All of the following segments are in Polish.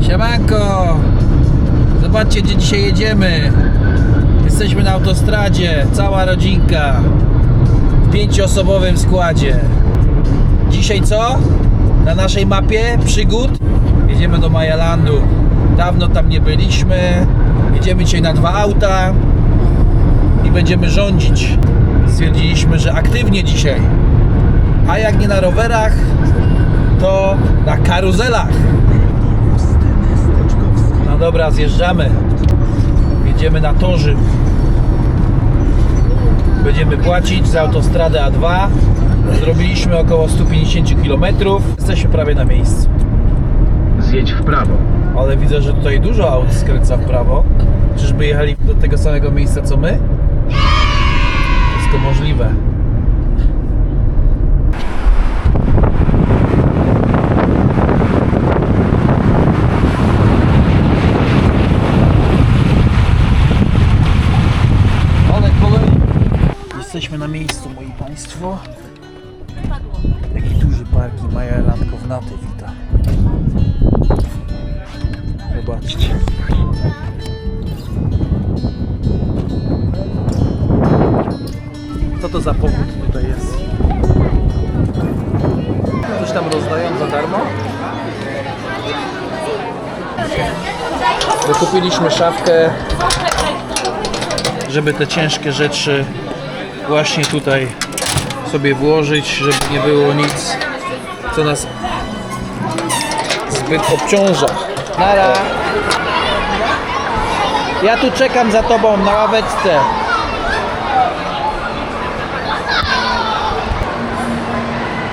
Siemanko! Zobaczcie, gdzie dzisiaj jedziemy. Jesteśmy na autostradzie, cała rodzinka. W pięcioosobowym składzie. Dzisiaj co? Na naszej mapie przygód jedziemy do Majalandu. Dawno tam nie byliśmy. Jedziemy dzisiaj na dwa auta i będziemy rządzić. Stwierdziliśmy, że aktywnie dzisiaj. A jak nie na rowerach, to na karuzelach. No dobra, zjeżdżamy. Jedziemy na torzy. Będziemy płacić za autostradę A2. Zrobiliśmy około 150 km. Jesteśmy prawie na miejscu. Zjedź w prawo. Ale widzę, że tutaj dużo aut skręca w prawo. Czyżby jechali do tego samego miejsca co my? Wszystko możliwe. Ale kolej. Jesteśmy na miejscu, moi państwo. Jaki duży parking wita. Zobaczcie. Coś tam rozdają za darmo? Wykupiliśmy szafkę, żeby te ciężkie rzeczy właśnie tutaj sobie włożyć, żeby nie było nic, co nas zbyt obciąża. Nara. Ja tu czekam za tobą na ławeczce.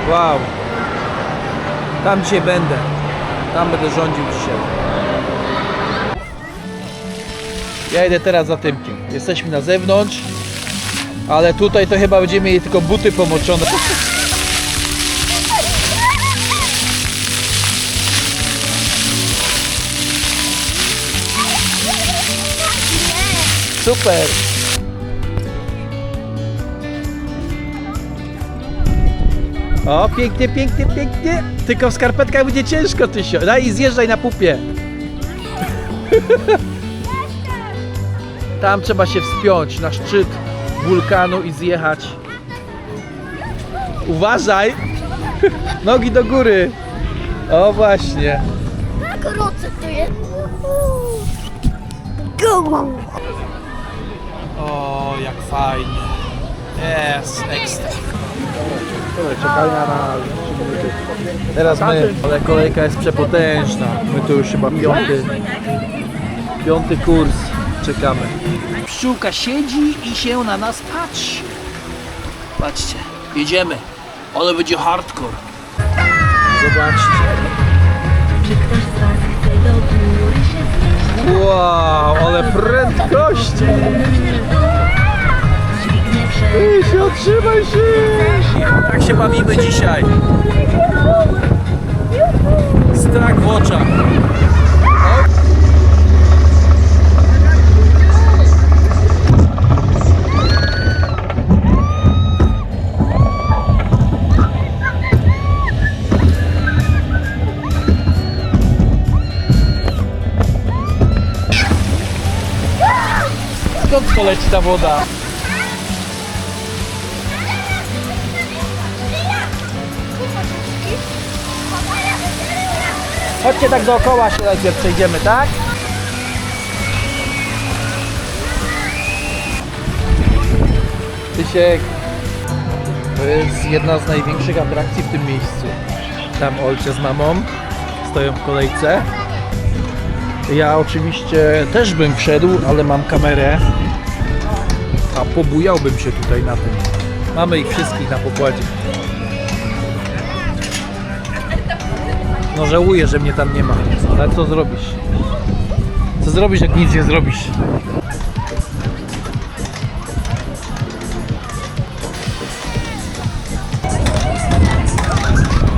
Wow. Tam dzisiaj będę. Tam będę rządził dzisiaj. Ja idę teraz za Tymkiem. Jesteśmy na zewnątrz, ale tutaj to chyba będziemy mieli tylko buty pomoczone. Super! O, pięknie, pięknie, pięknie. Tylko w skarpetkach będzie ciężko, Tysio. Daj i zjeżdżaj na pupie. Tam trzeba się wspiąć na szczyt wulkanu i zjechać. Uważaj! Nogi do góry. O właśnie. Gorące to jest. Go! O, jak fajnie. Jest, ekstra. Czekania na Teraz my, ale kolejka jest przepotężna. My tu już chyba piąty, piąty kurs czekamy. Pszczółka siedzi i się na nas patrzy. Patrzcie, jedziemy. Ale będzie hardcore. Zobaczcie. Czy ktoś z Was chce do góry się znieść? Wow, ale prędkości. Wszędzie. Ej, się. Tak się bawimy dzisiaj. Strach w oczach. Skąd to leci ta woda? Chodźcie tak dookoła się najpierw przejdziemy, tak? Tysiek, to jest jedna z największych atrakcji w tym miejscu. Tam Olcie z mamą stoją w kolejce. Ja oczywiście też bym wszedł, ale mam kamerę. A pobujałbym się tutaj na tym. Mamy ich wszystkich na pokładzie. No żałuję, że mnie tam nie ma. Ale co zrobisz? Co zrobisz, jak nic nie zrobisz?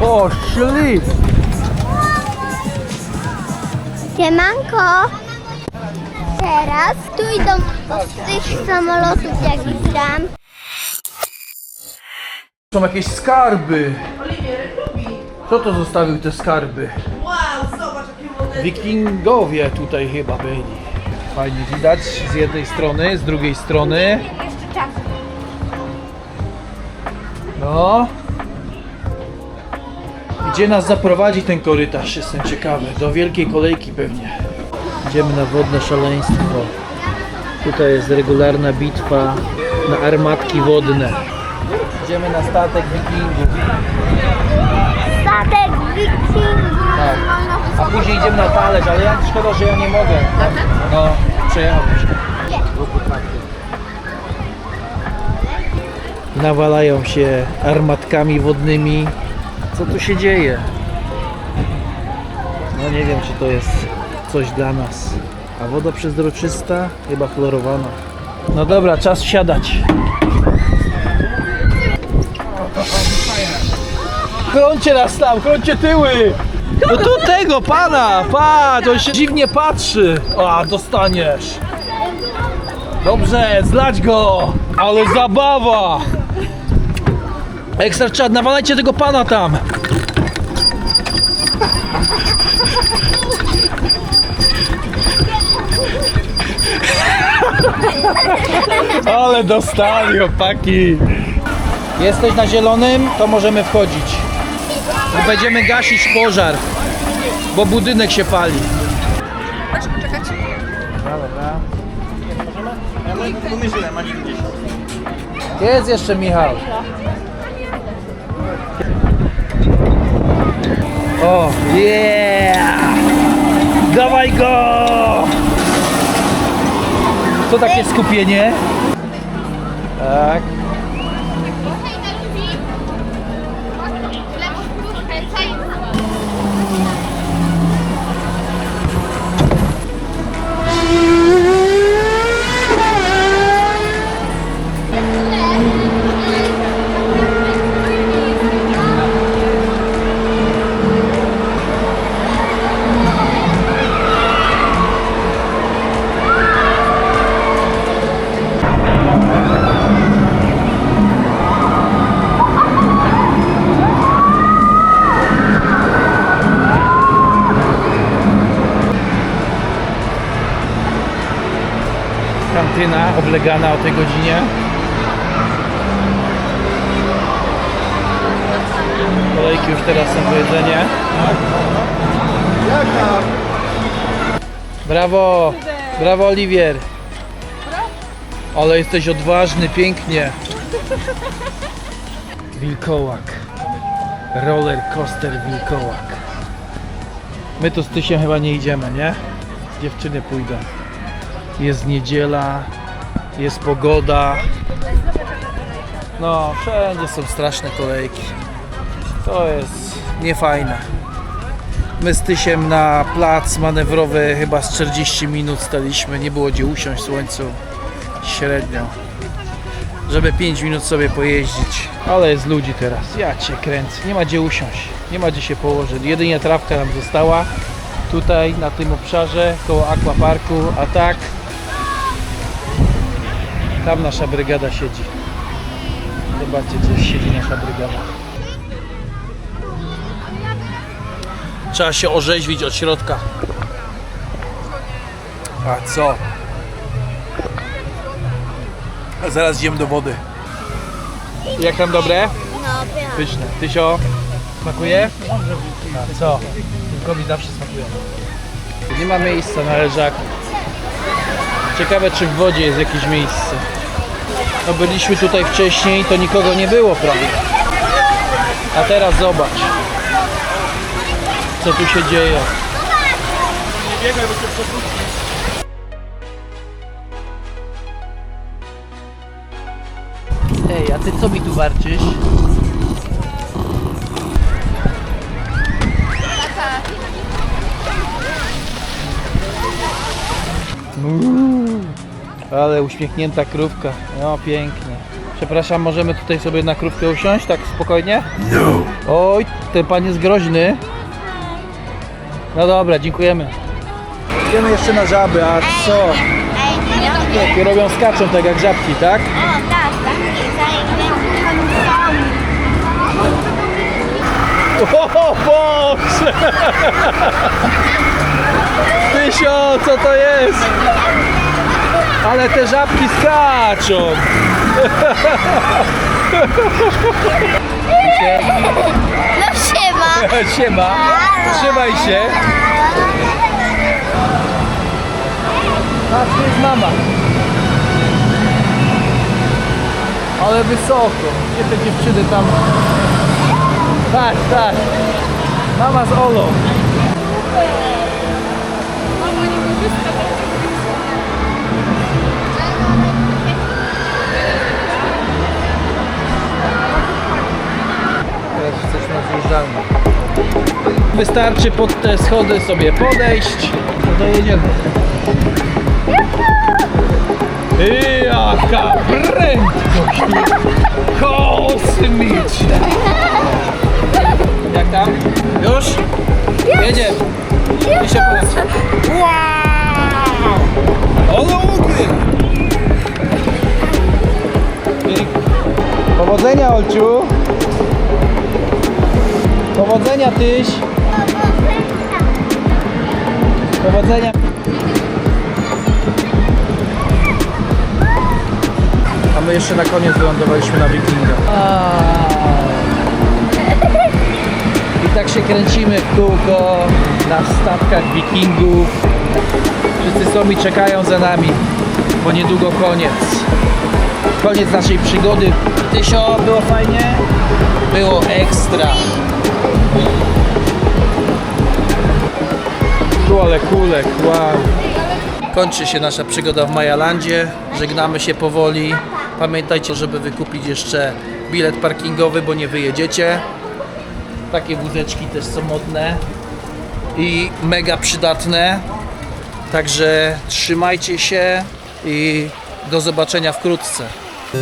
O, szli! Siemanko! teraz tu idą od tych samolotów jakiś tam. Są jakieś skarby. Kto to zostawił te skarby? Wikingowie tutaj chyba byli. Fajnie widać z jednej strony, z drugiej strony. No. Gdzie nas zaprowadzi ten korytarz? Jestem ciekawy. Do wielkiej kolejki pewnie. Idziemy na wodne szaleństwo. Tutaj jest regularna bitwa na armatki wodne. Idziemy na statek wikingów. Tak. A później idziemy na talerz, ale ja szkoda, że ja nie mogę. No, przejechałbym się. Nawalają się armatkami wodnymi. Co tu się dzieje? No nie wiem, czy to jest coś dla nas. A woda przezroczysta? Chyba chlorowana. No dobra, czas wsiadać. Chroncie nas tam, chroncie tyły! No tu tego pana, patrz, on się dziwnie patrzy. A, dostaniesz. Dobrze, zlać go! Ale zabawa! Ekstra czad, nawalajcie tego pana tam! Ale dostali, opaki! Jesteś na zielonym, to możemy wchodzić. I będziemy gasić pożar, bo budynek się pali. Jest jeszcze Michał. O, yeah! Dawaj go! Co takie skupienie? Tak. Oblegana o tej godzinie. Kolejki już teraz są do jedzenia. Brawo! Brawo Oliwier! Ale jesteś odważny, pięknie. Wilkołak. Roller coaster Wilkołak. My tu z Tysiem chyba nie idziemy, nie? Dziewczyny pójdą. Jest niedziela, jest pogoda. No, wszędzie są straszne kolejki. To jest niefajne. My z Tysiem na plac manewrowy chyba z 40 minut staliśmy. Nie było gdzie usiąść w słońcu. Średnio. Żeby 5 minut sobie pojeździć. Ale jest ludzi teraz. Ja cię kręcę. Nie ma gdzie usiąść. Nie ma gdzie się położyć. Jedynie trawka nam została. Tutaj na tym obszarze koło aquaparku. A tak tam nasza brygada siedzi. Zobaczcie, gdzie siedzi nasza brygada. Trzeba się orzeźwić od środka. A co? A zaraz idziemy do wody. Jak tam dobre? No, Pyszne. Tysio, smakuje? A co? Wilkowi zawsze smakuje. Nie ma miejsca na leżaku. Ciekawe czy w wodzie jest jakieś miejsce. No byliśmy tutaj wcześniej, to nikogo nie było prawie. A teraz zobacz. Co tu się dzieje. Ej, a ty co mi tu warczysz? Uuu, ale uśmiechnięta krówka. No pięknie. Przepraszam, możemy tutaj sobie na krówkę usiąść, tak spokojnie? No. Oj, ten pan jest groźny. No dobra, dziękujemy. Idziemy jeszcze na żaby, a co? Jakie robią skaczą tak jak żabki, tak? O, tak, tak. O Boże! Tysio, co to jest? Ale te żabki skaczą! No siema. Siema, trzymaj się. Patrz, tu jest mama. Ale wysoko. Gdzie te dziewczyny tam? Tak, tak. Mama z Olą. Wystarczy pod te schody sobie podejść, to dojedziemy. I jaka prędkość! Kosmiczna! Jak tam? Już? Jedziemy! I się polecę. Powodzenia, Olciu! Powodzenia, Tyś! Powodzenia! A my jeszcze na koniec wylądowaliśmy na Wikinga. I tak się kręcimy w kółko na statkach Wikingów. Wszyscy są i czekają za nami, bo niedługo koniec. Koniec naszej przygody. Tysio, było fajnie? Było ekstra. Tu ale kulek, wow. Kończy się nasza przygoda w Majalandzie. Żegnamy się powoli. Pamiętajcie, żeby wykupić jeszcze bilet parkingowy, bo nie wyjedziecie. Takie wózeczki też są modne i mega przydatne. Także trzymajcie się i do zobaczenia wkrótce. I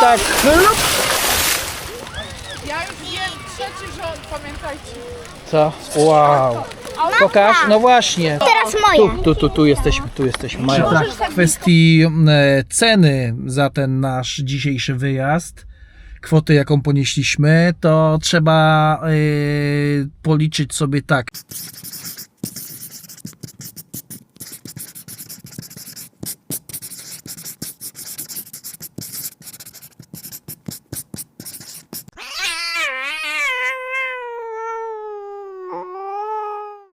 tak chlup. Ja już wiem trzeci rząd, pamiętajcie. Co? Wow. Pokaż? No właśnie. Teraz moje. Tu, tu, tu, tu jesteśmy, tu jesteśmy. Maja. W kwestii e, ceny za ten nasz dzisiejszy wyjazd, kwoty jaką ponieśliśmy, to trzeba e, policzyć sobie tak.